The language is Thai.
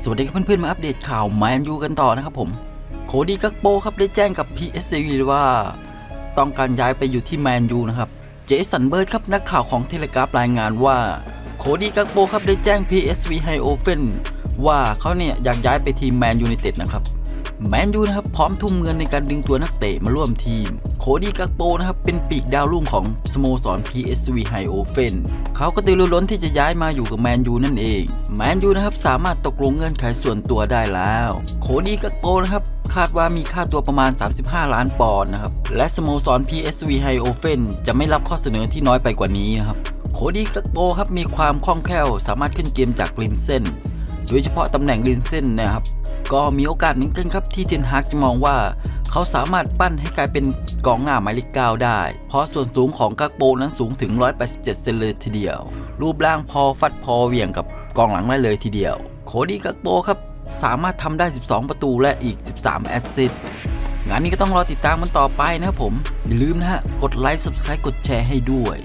สวัสดีครับเพื่อนๆ มาอัปเดตข่าวแมนยูกันต่อนะครับผม โคดี้กักโปครับได้แจ้งกับ PSV ว่าต้องการย้ายไปอยู่ที่แมนยูนะครับ เจสันเบิร์ดครับนักข่าวของเทเลกราฟรายงานว่า โคดี้กักโปครับได้แจ้ง PSV ไฮโอเฟนว่าเขาเนี่ยอยากย้ายไปทีมแมนยูไนเต็ดนะครับ แมนยูนะครับพร้อมทุ่มเงินในการดึงตัวนักเตะมาร่วมทีม โคดี้กักโปนะครับเป็นปีกดาวรุ่งของสโมสร PSV ไฮโอเฟนเขาก็ตื่นล้นที่จะย้ายมาอยู่กับแมนยูนั่นเองแมนยูนะครับสามารถตกลงเงื่อนไขส่วนตัวได้แล้ว โคดี้กักโปนะครับคาดว่ามีค่าตัวประมาณ 35 ล้านปอนด์นะครับและสโมสร PSV ไฮโอเฟนจะไม่รับข้อเสนอที่น้อยไปกว่านี้นะครับโคดี้กักโปครับมีความคล่องแคล่ว สามารถขึ้นเกมจากริมเส้น โดยเฉพาะตำแหน่งริมเส้นนะครับก็มีโอกาสเหมือนกันครับที่เทนฮากจะมองว่า เขาสามารถปั้นให้กลายเป็นกองหน้าหมายเลขเก้าได้ เพราะส่วนสูงของกักโปนั้นสูงถึง 187 เซนเลยทีเดียว รูปร่างพอฟัดพอเหวี่ยงกับกองหลังได้เลยทีเดียว โคดี้กักโปครับ สามารถทำได้ 12 ประตูและอีก 13 แอสซิสต์งานนี้ก็ต้องรอติดตามมันต่อไปนะครับผม อย่าลืมนะฮะ กดไลค์ Subscribe กดแชร์ให้ด้วย